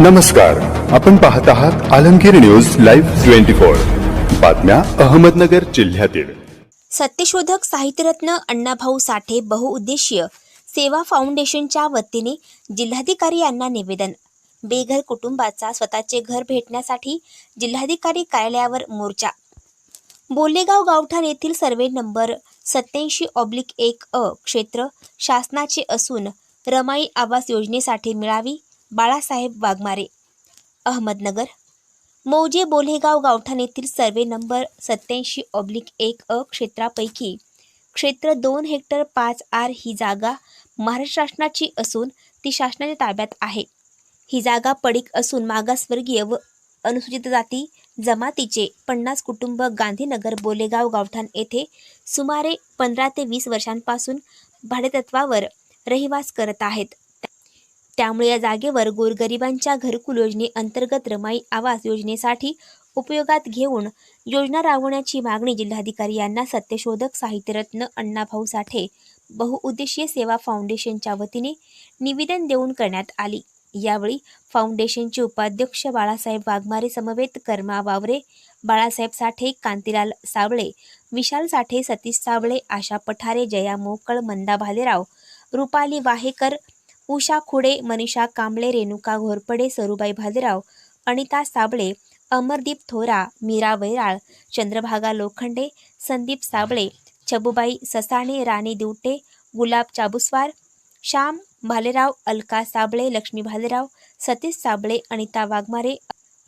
नमस्कार. आपण पाहत आहात Alamgir news live twenty four. बातम्या अहमदनगर जिल्ह्यातील. सत्यशोधक साहित्यरत्न अण्णाभाऊ साठे बहुउद्देशीय सेवा फाउंडेशनच्या वतीने जिल्हाधिकारी यांना निवेदन. बेघर कुटुंबाचा स्वतःचे घर भेटण्यासाठी जिल्हाधिकारी कार्यालयावर मोर्चा. बोलेगाव गावठाण येथील सर्वे नंबर सत्याऐंशी ऑब्लिक एक अ क्षेत्र शासनाचे असून रमाई आवास योजनेसाठी मिळावी बाळासाहेब वाघमारे अहमदनगर. मौजे बोलेगाव गावठाण येथील सर्वे नंबर सत्याऐंशी ऑब्लिक एक अ क्षेत्रापैकी क्षेत्र दोन हेक्टर पाच आर ही जागा महाराष्ट्र शासनाची असून ती शासनाच्या ताब्यात आहे. ही जागा पडीक असून मागासवर्गीय व अनुसूचित जाती जमातीचे पन्नास कुटुंब गांधीनगर बोलेगाव गावठाण येथे सुमारे पंधरा ते वीस वर्षांपासून भाडेतत्वावर रहिवास करत आहेत. त्यामुळे या जागेवर गोरगरिबांच्या घरकुल योजनेअंतर्गत रमाई आवास योजनेसाठी उपयोगात घेऊन योजना राबवण्याची मागणी जिल्हाधिकारी यांना सत्यशोधक साहित्यरत्न अण्णाभाऊ साठे बहुउद्देशीय सेवा फाउंडेशनच्या वतीने निवेदन देऊन करण्यात आली. यावेळी फाउंडेशनचे उपाध्यक्ष बाळासाहेब वाघमारे समवेत कर्मा वावरे बाळासाहेब साठे कांतीलाल सावळे विशाल साठे सतीश सावळे आशा पठारे जया मोकळ मंदा भालेराव रुपाली वाहेकर उषा खुडे मनीषा कांबळे रेणुका घोरपडे सरुबाई भालेराव अनिता साबळे अमरदीप थोरा मीरा वैराळ चंद्रभागा लोखंडे संदीप साबळे छबुबाई ससाणे राणी दिवटे गुलाब चाबुस्वार श्याम भालेराव अलका साबळे लक्ष्मी भालेराव सतीश साबळे अनिता वाघमारे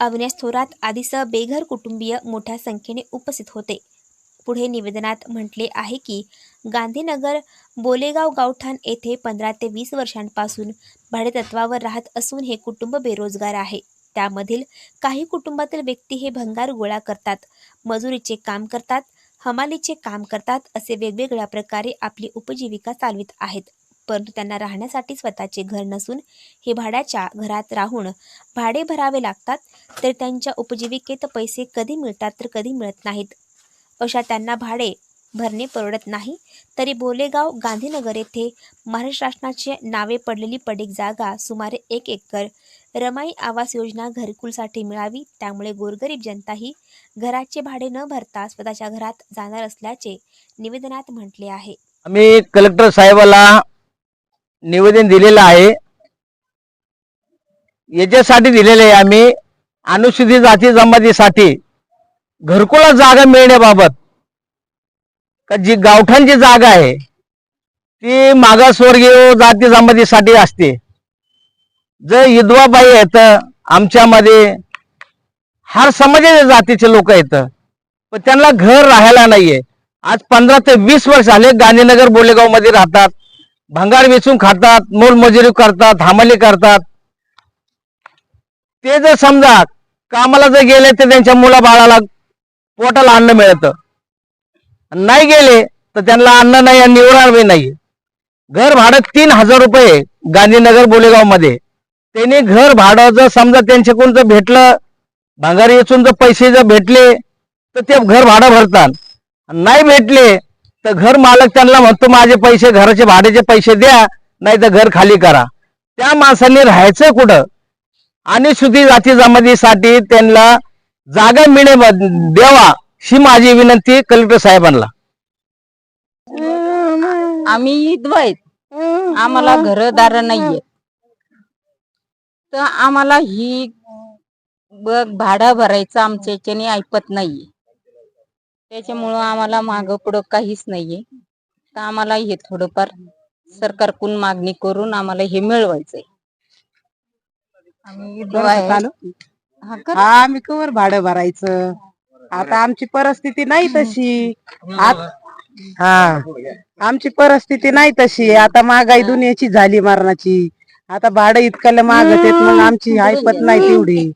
अविनाश थोरात आदीसह बेघर कुटुंबीय मोठ्या संख्येने उपस्थित होते. पुढे निवेदनात म्हटले आहे की गांधीनगर बोलेगाव गावठाण येथे पंधरा ते वीस वर्षांपासून भाडेतत्वावर राहत असून हे कुटुंब बेरोजगार आहे. त्यामधील काही कुटुंबातील व्यक्ती हे भंगार गोळा करतात मजुरीचे काम करतात हमालीचे काम करतात असे वेगवेगळ्या प्रकारे आपली उपजीविका चालवित आहेत. परंतु त्यांना राहण्यासाठी स्वतःचे घर नसून हे भाड्याच्या घरात राहून भाडे भरावे लागतात तर त्यांच्या उपजीविकेत पैसे कधी मिळतात तर कधी मिळत नाहीत. अशा त्यांना भाडे भरणे परवडत नाही. तरी बोलेगाव गांधीनगर येथे महाराष्ट्र शासनाचे नावे पडलेली पडीक जागा सुमारे एक एकर रमाई आवास योजना घरकुलसाठी मिळावी. त्यामुळे गोरगरीब जनता ही घराचे भाडे न भरता स्वतःच्या घरात जाणार असल्याचे निवेदनात म्हटले आहे. आम्ही कलेक्टर साहेबाला निवेदन दिलेलं आहे. याच्यासाठी दिलेले आहे आम्ही अनुसूचित जाती जमातीसाठी घरकुला जागा मिळण्याबाबत. का जी गावठाण जी जागा आहे ती मागासवर्गीय जाती जमातीसाठी असते. जर विधवा बाई आहेत आमच्यामध्ये हर समाजाच्या जातीचे लोक आहेत पण त्यांना घर राहायला नाहीये. आज पंधरा ते वीस वर्ष झाले गांधीनगर बोलेगावमध्ये राहतात भंगार वेचून खातात मोलमजुरी करतात हमाली करतात. ते जर समजा कामाला जर गेले तर त्यांच्या मुला बाळाला पोटाला अन्न मिळतं. नाही गेले तर त्यांना अन्न नाही आणि निवडणार नाही. घर भाडं तीन हजार रुपये गांधीनगर बोलेगावमध्ये त्यांनी घर भाडं जर समजा त्यांच्याकडून जर भेटलं भंगारी येथून जर पैसे जर भेटले तर ते घर भाडं भरतात. नाही भेटले तर घर मालक त्यांना म्हणतो माझे पैसे घराचे भाड्याचे पैसे द्या नाही तर घर खाली करा. त्या माणसाने राहायचं कुठं? आणि सुधी जाती जमातीसाठी त्यांना जागा मिळे द्यावा ही माझी विनंती कलेक्टर साहेबांना. आम्ही विधवा आम्हाला घरदार नाहीये. तर आम्हाला ही बघ भाडं भरायचं आमच्या याच्याने ऐपत नाहीये. त्याच्यामुळं आम्हाला माग पुढं काहीच नाहीये. तर आम्हाला हे थोडंफार सरकारकडून मागणी करून आम्हाला हे मिळवायचंय. आम्ही आहे. हा, आम्ही कवर भाडं भरायचं. आता आमची परिस्थिती नाही तशी. आत- हा. आमची परिस्थिती नाही तशी. आता महागाई दुनियाची झाली मरणाची. आता भाडं इतकं मागत येत मग आमची ऐपत नाही तेवढी.